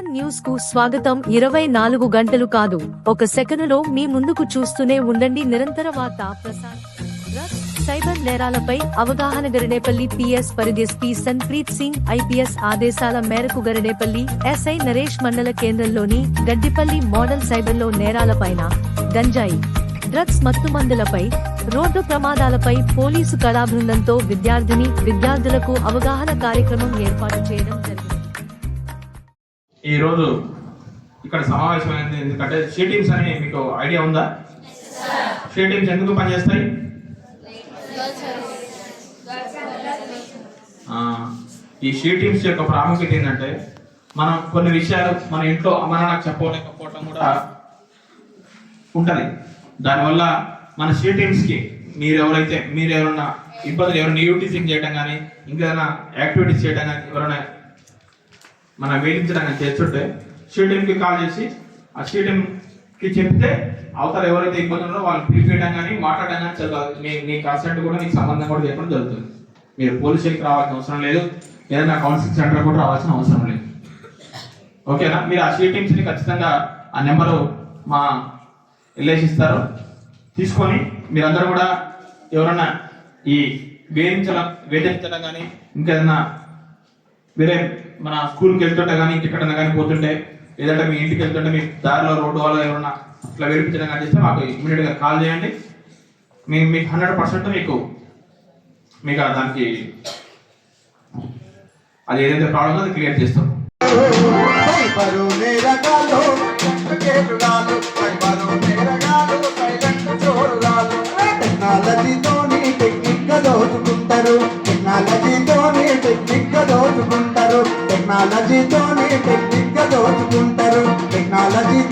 న్యూస్కు స్వాగతం. ఇరవై నాలుగు గంటలు కాదు. ఒక సెకనులో మీ ముందుకు చూస్తూనే ఉండండి. నిరంతర వార్త ప్రసాద్ సైబర్ నేరాలపై అవగాహన గరిడేపల్లి పిఎస్ పరిదేశ్ పి సన్ప్రీత్ సింగ్ ఐపీఎస్ ఆదేశాల మేరకు గరిడేపల్లి ఎస్ఐ నరేష్ మండల కేంద్రంలోని గడ్డిపల్లి మోడల్ సైబర్లో నేరాలపైన గంజాయి. డ్రగ్స్ మత్తుమందులపై రోడ్డు ప్రమాదాలపై పోలీసు కళాబృందంతో విద్యార్థిని విద్యార్థులకు అవగాహన కార్యక్రమం ఏర్పాటు చేయడం జరిగింది. ఈరోజు ఇక్కడ సమావేశమైంది. ఎందుకంటే షీటింగ్స్ అని మీకు ఐడియా ఉందా? షీటింగ్స్ ఎందుకు పనిచేస్తాయి? ఈ షీటింగ్స్ యొక్క ప్రాముఖ్యత ఏంటంటే మనం కొన్ని విషయాలు మన ఇంట్లో అమ్మ నాన్నకు చెప్పలేకపోవటం కూడా ఉంటుంది. దానివల్ల మన షీటింగ్స్కి మీరు ఎవరైతే మీరు ఎవరైనా ఇబ్బందులు ఎవరైనా యూటీసింగ్ చేయడం కానీ ఇంకేదైనా యాక్టివిటీస్ చేయడం కానీ ఎవరైనా మన వేధించడానికి చేస్తుంటే సీటీఎంకి కాల్ చేసి ఆ సీటీఎంకి చెప్తే అవతల ఎవరైతే ఇబ్బంది ఉన్నారో వాళ్ళు పిలిపించడం కానీ మాట్లాడడం కానీ జరగదు మీ మీ కన్సెంట్ కూడా మీకు సంబంధం కూడా చెప్పడం జరుగుతుంది. మీరు పోలీస్ స్టేషన్కి రావాల్సిన అవసరం లేదు. ఏదైనా కౌన్సిలింగ్ సెంటర్ కూడా రావాల్సిన అవసరం లేదు. ఓకేనా? మీరు ఆ షీటింగ్స్ని ఖచ్చితంగా ఆ నెంబరు మా ఎల్ఐసి ఇస్తారు. తీసుకొని మీరందరూ కూడా ఎవరన్నా ఈ వేధించడం వేధించడం కానీ ఇంకేదన్నా వేరే మన స్కూల్కి వెళ్తుంటే కానీ ఇంటికన్నా కానీ పోతుంటే లేదంటే మీ ఇంటికి వెళ్తుంటే మీ దారిలో రోడ్డు వల్ల ఏమన్నా ఇట్లా వేడిపించడం కానీ చేస్తే మాకు ఇమీడియట్గా కాల్ చేయండి. మేము మీకు హండ్రెడ్ పర్సెంట్ మీకు మీకు దానికి అది ఏదైతే ప్రాబ్లం ఉందో అది క్లియర్ చేస్తాం. టెక్నాలజీతోని టెక్నిక్ దోచుకుంటారు. టెక్నాలజీతోనే టెక్నిక్గా దోచుకుంటారు. టెక్నాలజీ